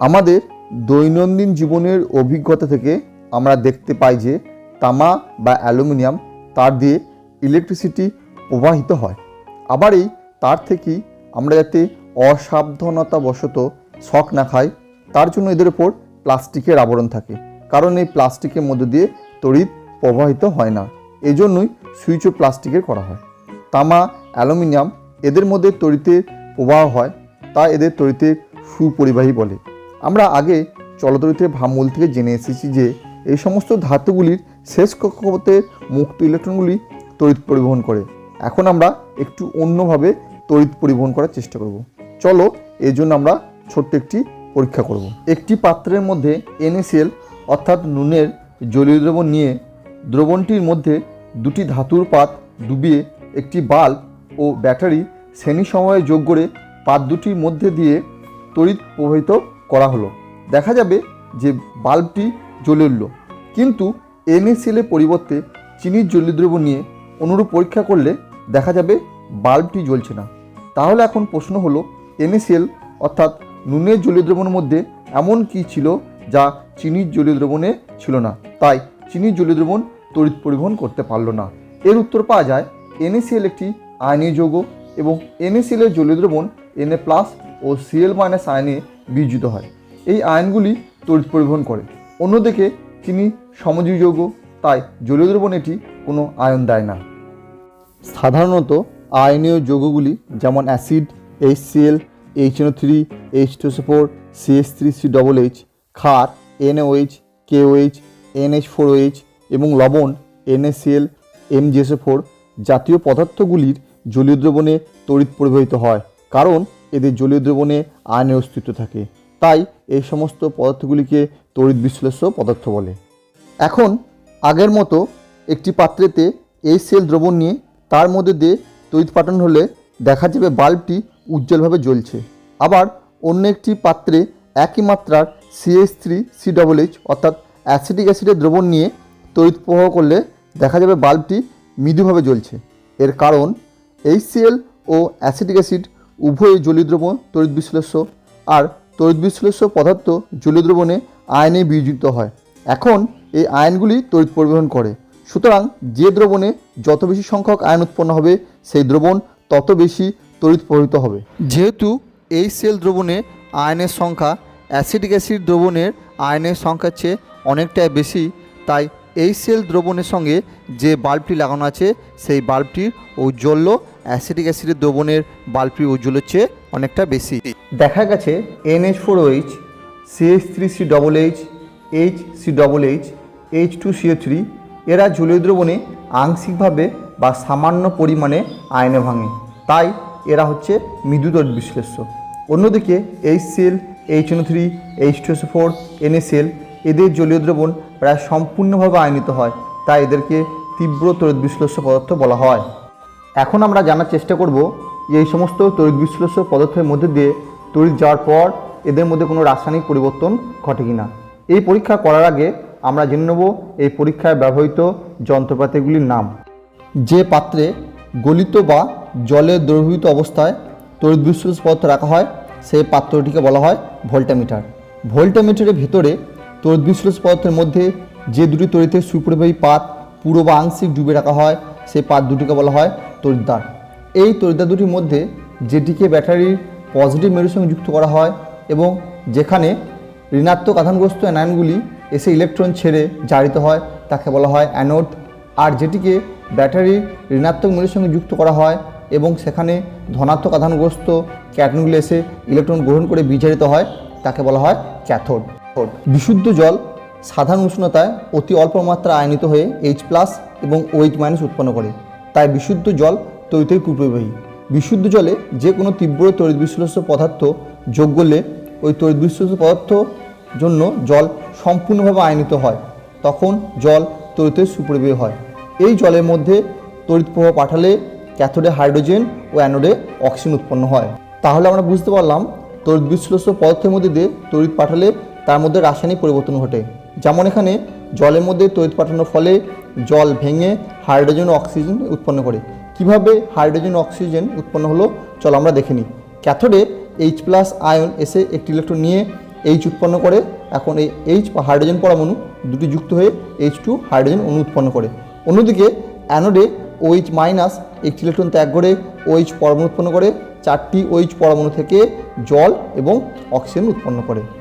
আমাদের দৈনন্দিন জীবনের অভিজ্ঞতা থেকে আমরা দেখতে পাই যে তামা বা অ্যালুমিনিয়াম তার দিয়ে ইলেকট্রিসিটি প্রবাহিত হয়। আবার এই তার থেকেই আমরা যাতে অসাবধানতাবশত শখ না খাই, তার জন্য এদের উপর প্লাস্টিকের আবরণ থাকে। কারণ এই প্লাস্টিকের মধ্য দিয়ে তড়িৎ প্রবাহিত হয় না। এজন্যই জন্যই সুইচও প্লাস্টিকের করা হয়। তামা, অ্যালুমিনিয়াম এদের মধ্যে তড়িতের প্রবাহ হয়, তা এদের তড়িতের সুপরিবাহী বলে। আমরা আগে চলতরিতের ভাবমূল থেকে জেনে এসেছি যে এই সমস্ত ধাতুগুলির শেষ কক্ষপথের মুক্ত ইলেকট্রনগুলি তড়িৎ পরিবহন করে। এখন আমরা একটু অন্যভাবে তড়িৎ পরিবহন করার চেষ্টা করব। চলো এই জন্য আমরা ছোট্ট একটি পরীক্ষা করব। একটি পাত্রের মধ্যে এনএসিএল অর্থাৎ নুনের জলীয় দ্রবণ নিয়ে দ্রবণটির মধ্যে দুটি ধাতুর পাত ডুবিয়ে একটি বাল্ব ও ব্যাটারি শ্রেণি সময়ে যোগ করে পাত দুটির মধ্যে দিয়ে তড়িৎ প্রবাহিত করা হলো। দেখা যাবে যে বাল্বটি জ্বলে উঠল। কিন্তু এনএসিএলের পরিবর্তে চিনির জলীয় দ্রবণ নিয়ে অনুরূপ পরীক্ষা করলে দেখা যাবে বাল্বটি জ্বলছে না। তাহলে এখন প্রশ্ন হলো এনএসিএল অর্থাৎ নুনের জলীয় দ্রবণের মধ্যে এমন কি ছিল যা চিনির জলীয় দ্রবণে ছিল না? তাই চিনির জলীয় দ্রবণ তড়িৎ পরিবহন করতে পারল না। এর উত্তর পাওয়া যায় এনএসিএল একটি আয়নীয় যৌগ এবং এর জলীয় দ্রবণ Na প্লাস ও Cl মাইনাস আয়নে বিয়োজিত হয়। এই আয়নগুলি তড়িৎ পরিবহন করে। অন্যদিকে চিনি সমজীবী যৌগ তাই জলীয় দ্রবণ এটি কোনো আয়ন দেয় না। সাধারণত আয়নীয় যৌগগুলি যেমন acid H CL H NO three H two four CS three C double H ক্ষার NOH KOH NH four H এবং লবণ এনএসিএল এমজিএসও ফোর জাতীয় পদার্থগুলির জলীয় দ্রবণে তড়িৎ পরিবাহিত হয়। কারণ এদের জলীয় দ্রবণে আয়নের অস্তিত্ব থাকে। তাই এই সমস্ত পদার্থগুলিকে তড়িৎ বিশ্লেষ্য পদার্থ বলে। এখন আগের মতো একটি পাত্রেতে এই সেল দ্রবণ নিয়ে তার মধ্যে দিয়ে তড়িৎ পাঠানো হলে দেখা যাবে বাল্বটি উজ্জ্বলভাবে জ্বলছে। আবার অন্য একটি পাত্রে একই মাত্রার CS three C double H অর্থাৎ অ্যাসিডিক অ্যাসিডের দ্রবণ নিয়ে তড়িৎ প্রবাহ করলে দেখা যাবে বাল্বটি মৃদুভাবে জ্বলছে। এর কারণ এইচ এইচসিএল ও অ্যাসিডিক অ্যাসিড উভয়ই জলীয় দ্রবণ তড়িৎ বিশ্লেষ্য আর তড়িৎ বিশ্লেষ্য পদার্থ জলীয় দ্রবণে আয়নে বিয়োজিত হয়। এখন এই আয়নগুলি তড়িৎ পরিবহন করে। সুতরাং যে দ্রবণে যত বেশি সংখ্যক আয়ন উৎপন্ন হবে, সেই দ্রবণ তত বেশি তড়িৎ প্রবাহিত হবে। যেহেতু এই সেল দ্রবণে আয়নের সংখ্যা, অ্যাসিডিক অ্যাসিড দ্রবণের আয়নের সংখ্যার চেয়ে অনেকটাই বেশি, তাই এই সেল দ্রবণের সঙ্গে যে বাল্বটি লাগানো আছে, সেই বাল্বটির ঔজ্জ্বল্য অ্যাসিডিক অ্যাসিডের দ্রবণের বাল্বটির উজ্জ্বলের চেয়ে অনেকটা বেশি। দেখা গেছে NH four H CH three C double H H C double H H two CO three. এরা জলীয় দ্রবণে আংশিকভাবে বা সামান্য পরিমাণে আয়নে ভাঙে। তাই এরা হচ্ছে মৃদুতর বিশ্লেষ্য। অন্যদিকে H CL H N three, H two four NSL এদের জলীয় দ্রবণ প্রায় সম্পূর্ণভাবে আয়নিত হয়। তাই এদেরকে তীব্র তড়িৎ বিশ্লেষ্য পদার্থ বলা হয়। এখন আমরা জানার চেষ্টা করব যে এই সমস্ত তড়িৎ বিশ্লেষ্য পদার্থের মধ্যে দিয়ে তড়িৎ যাওয়ার পর এদের মধ্যে কোনো রাসায়নিক পরিবর্তন ঘটে কিনা। এই পরীক্ষা করার আগে আমরা জেনে নেব এই পরীক্ষায় ব্যবহৃত যন্ত্রপাতিগুলির নাম। যে পাত্রে গলিত বা জলে দ্রবীভূত অবস্থায় তড়িৎ বিশ্লেষ পদার্থ রাখা হয়, সেই পাত্রটিকে বলা হয় ভোল্টামিটার। ভোল্টামিটারের ভেতরে তড়িৎ বিশ্লেষ পদার্থের মধ্যে যে দুটি তড়িতের সুপরিবাহী পাত পুরো বা আংশিক ডুবে রাখা হয়, সেই পাত দুটিকে বলা হয় তড়িৎদ্বার এই তরিদ্দার দুটির মধ্যে যেটিকে ব্যাটারির পজিটিভ মেরুর সঙ্গে যুক্ত করা হয় এবং যেখানে ঋণাত্মক আধানগ্রস্ত অ্যানায়নগুলি এসে ইলেকট্রন ছেড়ে জারিত হয়, তাকে বলা হয় অ্যানোড। আর যেটিকে ব্যাটারির ঋণাত্মক মেরুর সঙ্গে যুক্ত করা হয় এবং সেখানে ধনাত্মক আধানগ্রস্ত ক্যাটনগুলি এসে ইলেকট্রন গ্রহণ করে বিজারিত হয়, তাকে বলা হয় ক্যাথোড। বিশুদ্ধ জল সাধারণ উষ্ণতায় অতি অল্প মাত্রা আয়নিত হয়ে এইচ প্লাস এবং ওইচ মাইনাস উৎপন্ন করে। তাই বিশুদ্ধ জল তৈতের কুপ্রবাহী। বিশুদ্ধ জলে যে কোনো তীব্র তড়িৎ বিশ্লেষ্য পদার্থ যোগ করলে ওই তড়িৎ বিশ্লেষ্য পদার্থ জন্য জল সম্পূর্ণভাবে আয়নিত হয়। তখন জল তড়িতের সুপরিবাহী হয়। এই জলের মধ্যে তড়িৎ প্রবাহ পাঠালে ক্যাথোডে হাইড্রোজেন ও অ্যানোডে অক্সিজেন উৎপন্ন হয়। তাহলে আমরা বুঝতে পারলাম তড়িৎ বিশ্লেষ্য পদার্থের মধ্যে দিয়ে তড়িৎ পাঠালে তার মধ্যে রাসায়নিক পরিবর্তন ঘটে। যেমন এখানে জলের মধ্যে তড়িৎ পাঠানোর ফলে জল ভেঙে হাইড্রোজেন অক্সিজেন উৎপন্ন করে। কীভাবে হাইড্রোজেন অক্সিজেন উৎপন্ন হলো? চলো আমরা দেখে নিই। ক্যাথোডে এইচ প্লাস আয়ন এসে একটি ইলেকট্রন নিয়ে এইচ উৎপন্ন করে। এখন এই এইচ বা হাইড্রোজেন পরমাণু দুটি যুক্ত হয়ে এইচ টু হাইড্রোজেন অণু উৎপন্ন করে। অন্যদিকে অ্যানোডে ওইচ মাইনাস একটি ইলেকট্রন ত্যাগ করে ওইচ পরমাণু উৎপন্ন করে। চারটি ওইচ পরমাণু থেকে জল এবং অক্সিজেন উৎপন্ন করে।